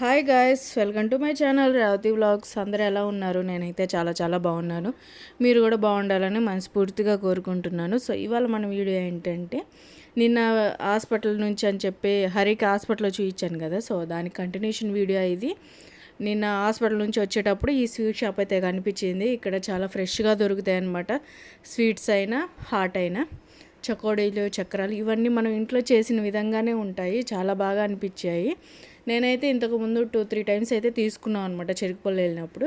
Hi guys welcome to my channel Ravathi vlogs అందరూ ఎలా ఉన్నారు? నేనైతే చాలా చాలా బాగున్నాను. మీరు కూడా బాగుండాలని మనస్ఫూర్తిగా కోరుకుంటున్నాను. సో ఇవాళ మన వీడియో ఏంటంటే నిన్న హాస్పిటల్ నుంచి అని చెప్పి హరికి హాస్పిటల్లో చూపించాను కదా. సో దాని కంటిన్యూషన్ వీడియో ఇది. నిన్న హాస్పిటల్ నుంచి వచ్చేటప్పుడు ఈ స్వీట్ షాప్ అయితే కనిపించింది. ఇక్కడ చాలా ఫ్రెష్గా దొరుకుతాయి అన్నమాట. స్వీట్స్ అయినా హాట్ అయినా చకోడీలు చక్రాలు ఇవన్నీ మనం ఇంట్లో చేసిన విధంగానే ఉంటాయి. చాలా బాగా అనిపించాయి. నేనైతే ఇంతకు ముందు టూ త్రీ టైమ్స్ అయితే తీసుకున్నాం అనమాట చెరుకుపల్లి వెళ్ళినప్పుడు.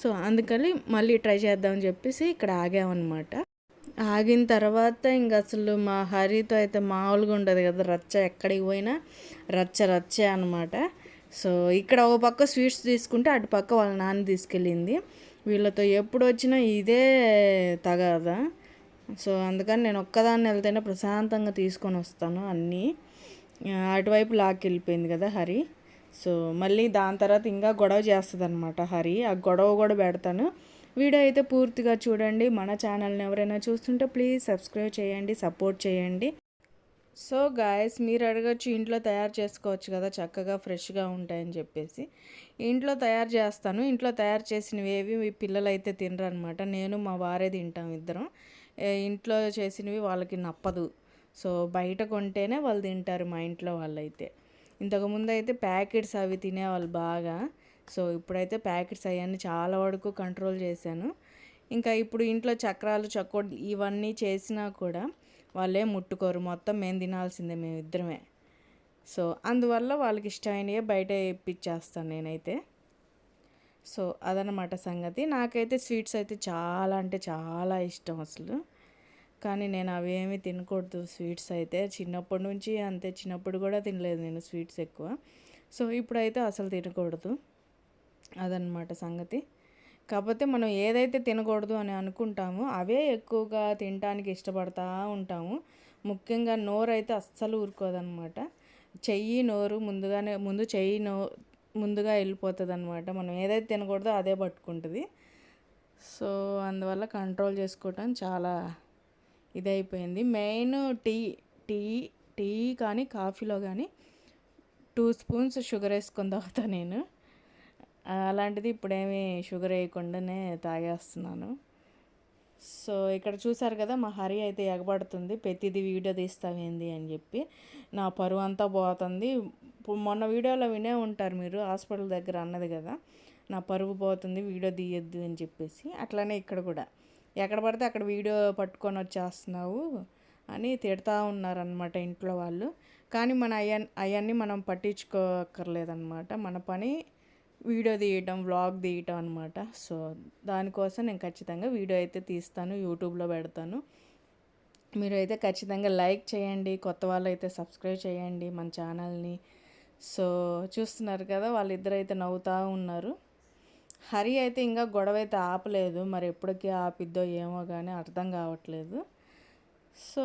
సో అందుకని మళ్ళీ ట్రై చేద్దామని చెప్పేసి ఇక్కడ ఆగామన్నమాట. ఆగిన తర్వాత ఇంక అసలు మా హరితో అయితే మామూలుగా ఉండదు కదా రచ్చ ఎక్కడికి పోయినా రచ్చ రచ్చే అనమాట సో ఇక్కడ ఒక పక్క స్వీట్స్ తీసుకుంటే అటు పక్క వాళ్ళ నాన్న తీసుకెళ్ళింది. వీళ్ళతో ఎప్పుడు వచ్చినా ఇదే తగదా. సో అందుకని నేను ఒక్కదాన్ని వెళ్తేనే ప్రశాంతంగా తీసుకొని వస్తాను అన్నీ. అటువైపు లాక్కి వెళ్ళిపోయింది కదా హరి. సో మళ్ళీ దాని తర్వాత ఇంకా గొడవ చేస్తుంది అనమాట హరి. ఆ గొడవ కూడా పెడతాను. వీడియో అయితే పూర్తిగా చూడండి. మన ఛానల్ని ఎవరైనా చూస్తుంటే ప్లీజ్ సబ్స్క్రైబ్ చేయండి సపోర్ట్ చేయండి. సో గాయస్ మీరు అడగచ్చు ఇంట్లో తయారు చేసుకోవచ్చు కదా చక్కగా ఫ్రెష్గా ఉంటాయని చెప్పేసి. ఇంట్లో తయారు చేస్తాను. ఇంట్లో తయారు చేసినవి ఏవి మీ పిల్లలు అయితే తినరు అనమాట నేను మా వారే తింటాం ఇద్దరం. ఇంట్లో చేసినవి వాళ్ళకి నప్పదు. సో బయట కొంటేనే వాళ్ళు తింటారు మా ఇంట్లో వాళ్ళైతే. ఇంతకుముందు అయితే ప్యాకెట్స్ అవి తినేవాళ్ళు బాగా. సో ఇప్పుడైతే ప్యాకెట్స్ అవన్నీ చాలా వరకు కంట్రోల్ చేశాను. ఇంకా ఇప్పుడు ఇంట్లో చక్రాలు చక్కోడి ఇవన్నీ చేసినా కూడా వాళ్ళే ముట్టుకోరు. మొత్తం మేము తినాల్సిందే మేము ఇద్దరమే సో అందువల్ల వాళ్ళకి ఇష్టమైనవి బయట ఇప్పించేస్తాను నేనైతే. సో అదనమాట సంగతి. నాకైతే స్వీట్స్ అయితే చాలా అంటే చాలా ఇష్టం అసలు. కానీ నేను అవేమి తినకూడదు స్వీట్స్ అయితే. చిన్నప్పటి నుంచి అంతే చిన్నప్పుడు కూడా తినలేదు నేను స్వీట్స్ ఎక్కువ. సో ఇప్పుడైతే అసలు తినకూడదు. అదనమాట సంగతి. కాకపోతే మనం ఏదైతే తినకూడదు అని అనుకుంటామో అవే ఎక్కువగా తినడానికి ఇష్టపడతా ఉంటాము. ముఖ్యంగా నోరు అయితే అస్సలు ఊరుకోదనమాట చెయ్యి నోరు ముందుగానే ముందు చెయ్యి నో ముందుగా వెళ్ళిపోతుంది అనమాట మనం ఏదైతే తినకూడదో అదే పట్టుకుంటుంది. సో అందువల్ల కంట్రోల్ చేసుకోవటం చాలా ఇదైపోయింది. మెయిన్ టీ టీ టీ కానీ కాఫీలో కానీ టూ స్పూన్స్ షుగర్ వేసుకొని తాగుతా నేను. అలాంటిది ఇప్పుడేమి షుగర్ వేయకుండానే తాగేస్తున్నాను. సో ఇక్కడ చూసారు కదా మా హరి అయితే ఎగబడుతుంది. ప్రతిది వీడియో తీస్తావేంది అని చెప్పి. నా పరువు అంతా పోతుంది. ఇప్పుడు మొన్న వీడియోలో వినే ఉంటారు మీరు హాస్పిటల్ దగ్గర అన్నది కదా. నా పరువు పోతుంది వీడియో తీయద్దు అని చెప్పేసి. అట్లానే ఇక్కడ కూడా. ఎక్కడ పడితే అక్కడ వీడియో పట్టుకొని వచ్చేస్తున్నావు అని తిడతా ఉన్నారనమాట ఇంట్లో వాళ్ళు. కానీ మన అయ్య అవన్నీ మనం పట్టించుకోక్కర్లేదన్నమాట మన పని వీడియో తీయటం వ్లాగ్ తీయటం అనమాట సో దానికోసం నేను ఖచ్చితంగా వీడియో అయితే తీస్తాను యూట్యూబ్లో పెడతాను. మీరు అయితే ఖచ్చితంగా లైక్ చేయండి కొత్త వాళ్ళు అయితే సబ్స్క్రైబ్ చేయండి మన ఛానల్ని. సో చూస్తున్నారు కదా వాళ్ళిద్దరైతే నవ్వుతూ ఉన్నారు. హరి అయితే ఇంకా గొడవ అయితే ఆపలేదు. మరి ఎప్పటికీ ఆపిద్దో ఏమో కానీ అర్థం కావట్లేదు. సో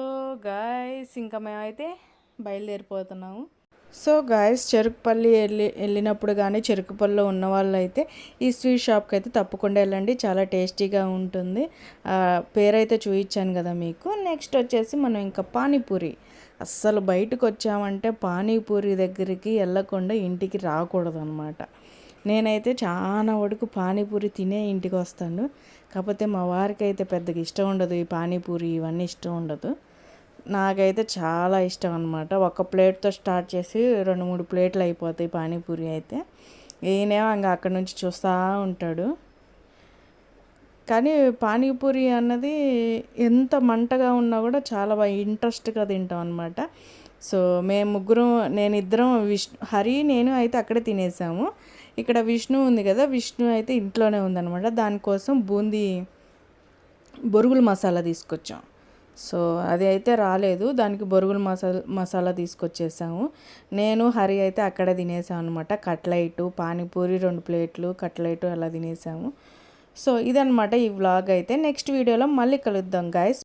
గాయస్ ఇంకా మేమైతే బయలుదేరిపోతున్నాము. సో గాయస్ చెరుకుపల్లి వెళ్ళి వెళ్ళినప్పుడు కానీ చెరుకుపల్లిలో ఉన్న వాళ్ళు అయితే ఈ స్వీట్ షాప్కి అయితే తప్పకుండా వెళ్ళండి. చాలా టేస్టీగా ఉంటుంది. ఆ, పేరైతే చూపించాను కదా మీకు. నెక్స్ట్ వచ్చేసి మనం ఇంకా పానీపూరి. అస్సలు బయటకు వచ్చామంటే పానీపూరి దగ్గరికి వెళ్ళకుండా ఇంటికి రాకూడదు అనమాట నేనైతే చాలా వరకు పానీపూరి తినే ఇంటికి వస్తాను. కాకపోతే మా వారికి అయితే పెద్దగా ఇష్టం ఉండదు. ఈ పానీపూరి ఇవన్నీ ఇష్టం ఉండదు. నాకైతే చాలా ఇష్టం అనమాట ఒక ప్లేట్తో స్టార్ట్ చేసి రెండు మూడు ప్లేట్లు అయిపోతాయి పానీపూరి అయితే. ఈయనేమో ఇంకా అక్కడి నుంచి చూస్తూ ఉంటాడు. కానీ పానీపూరి అన్నది ఎంత మంటగా ఉన్నా కూడా చాలా బాగా ఇంట్రెస్ట్గా తింటాం అనమాట సో మేము ముగ్గురం నేను ఇద్దరం విష్ హరి నేను అయితే అక్కడే తినేసాము. ఇక్కడ విష్ణు ఉంది కదా విష్ణు అయితే ఇంట్లోనే ఉందనమాట దానికోసం బూందీ బొరుగుల మసాలా తీసుకొచ్చాం. సో అది అయితే రాలేదు. దానికి బొరుగుల మసాలా మసాలా తీసుకొచ్చేసాము. నేను హరి అయితే అక్కడ తినేసాం అనమాట కట్లైటు పానీపూరి రెండు ప్లేట్లు కట్లైటు అలా తినేసాము. సో ఇదనమాట ఈ వ్లాగ్ అయితే. నెక్స్ట్ వీడియోలో మళ్ళీ కలుద్దాం గాయస్